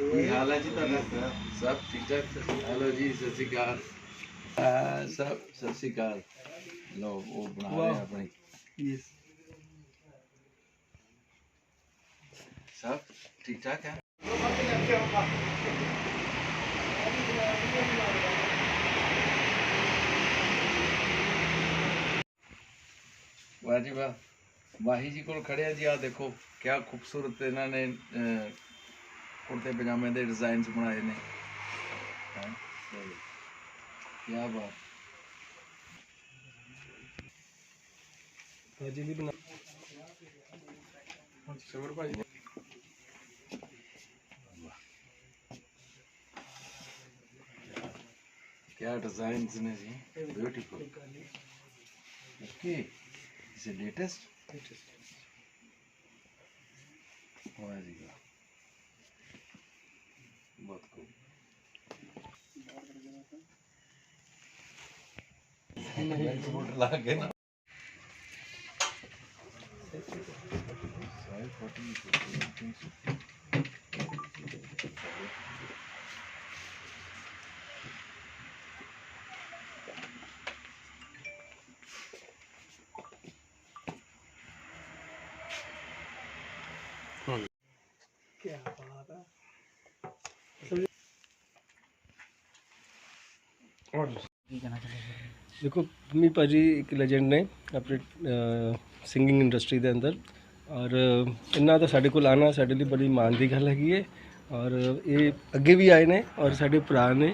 ਕੀ ਹਾਲ ਹੈ ਜੀ ਤੁਹਾਡਾ? ਸਭ ਠੀਕ ਠਾਕ? ਹੈਲੋ ਜੀ ਸਤਿ ਸ਼੍ਰੀ ਅਕਾਲ। ਅਹ ਸਭ ਸਤਿ ਸ਼੍ਰੀ ਅਕਾਲ। ਲੋ ਉਹ ਬਣਾ ਰਹੇ ਆ ਆਪਣੀ। ਯੈਸ ਸਭ ਠੀਕ ਠਾਕ ਹੈ? ਵਾਹ ਜੀ ਵਾਹ। ਮਾਹੀ ਜੀ ਕੋਲ ਖੜਿਆ ਜੀ ਆ ਦੇਖੋ ਕਿਆ ਖੂਬਸੂਰਤ ਇਹਨਾਂ ਨੇ ਅਹ, ਕੁੜਤੇ ਪਜਾਮੇ ਦੇ ਡਿਜ਼ਾਈਨਸ ਬਣਾਏ ਨੇ ਹੈਂ? ਤੇ ਕਿਆ ਬਾਤ ਭਾਜੀ ਵੀ ਬਣਾ ਸ਼ਮਰ ਭਾਜੀ क्या डिजाइन्स ने जी beautiful okay is it latest वाह जी वाह बहुत खूब सूट ला के ना Five forty, ਦੇਖੋ ਮੰਮੀ ਭਾਜੀ ਇੱਕ ਲੈਜੈਂਡ ਨੇ ਆਪਣੇ ਸਿੰਗਿੰਗ ਇੰਡਸਟਰੀ ਦੇ ਅੰਦਰ। ਔਰ ਇਹਨਾਂ ਦਾ ਸਾਡੇ ਕੋਲ ਆਣਾ ਸਾਡੇ ਲਈ ਬੜੀ ਮਾਣ ਦੀ ਗੱਲ ਹੈਗੀ ਹੈ ਔਰ, ਇਹ ਅੱਗੇ ਵੀ ਆਏ ਨੇ ਔਰ ਸਾਡੇ ਭਰਾ ਨੇ।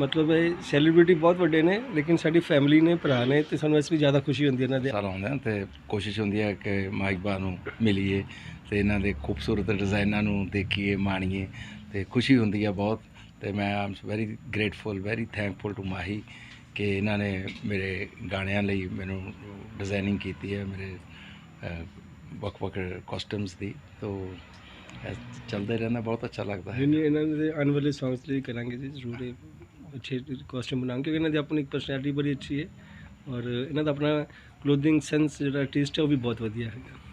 ਮਤਲਬ ਇਹ ਸੈਲੀਬ੍ਰਿਟੀ ਬਹੁਤ ਵੱਡੇ ਨੇ, ਲੇਕਿਨ ਸਾਡੀ ਫੈਮਿਲੀ ਨੇ, ਭਰਾ ਨੇ ਤੇ ਸਾਨੂੰ ਇਸ ਲਈ ਜ਼ਿਆਦਾ ਖੁਸ਼ੀ ਹੁੰਦੀ ਹੈ ਇਹਨਾਂ ਦੇ। ਸਾਲ ਆਉਂਦੇ ਤੇ ਕੋਸ਼ਿਸ਼ ਹੁੰਦੀ ਹੈ ਕਿ ਮਾਈਕ ਬਾ ਨੂੰ ਮਿਲੀਏ ਤੇ ਇਹਨਾਂ ਦੇ ਖੂਬਸੂਰਤ ਡਿਜ਼ਾਈਨਾਂ ਨੂੰ ਦੇਖੀਏ, ਮਾਣੀਏ ਤੇ ਖੁਸ਼ੀ ਹੁੰਦੀ ਹੈ ਬਹੁਤ। ਤੇ ਮੈਂ am very grateful very thankful to Mahi ਕਿ ਇਹਨਾਂ ਨੇ ਮੇਰੇ ਗਾਣਿਆਂ ਲਈ ਮੈਨੂੰ ਡਿਜ਼ਾਈਨਿੰਗ ਕੀਤੀ ਹੈ, ਮੇਰੇ ਵੱਖ-ਵੱਖ ਕਾਸਟਿਊਮਸ ਦੀ। ਤੋ ਇਹ ਚੱਲਦਾ ਰਹਿੰਦਾ, ਬਹੁਤ ਅੱਛਾ ਲੱਗਦਾ ਹੈ। ਜਿਵੇਂ ਇਹਨਾਂ ਦੇ ਆਉਣ ਵਾਲੇ ਸੌਂਗਸ ਲਈ ਕਰਾਂਗੇ ਜੀ, ਜ਼ਰੂਰ ਇਹ ਅੱਛੇ ਕਾਸਟਿਊਮ ਬਣਾਉਣਗੇ, ਕਿਉਂਕਿ ਇਹਨਾਂ ਦੀ ਆਪਣੀ ਪਰਸਨੈਲਿਟੀ ਬੜੀ ਅੱਛੀ ਹੈ। ਔਰ ਇਹਨਾਂ ਦਾ ਆਪਣਾ ਕਲੋਥਿੰਗ ਸੈਂਸ ਜਿਹੜਾ ਟੇਸਟ ਹੈ, ਉਹ ਵੀ ਬਹੁਤ ਵਧੀਆ ਹੈਗਾ।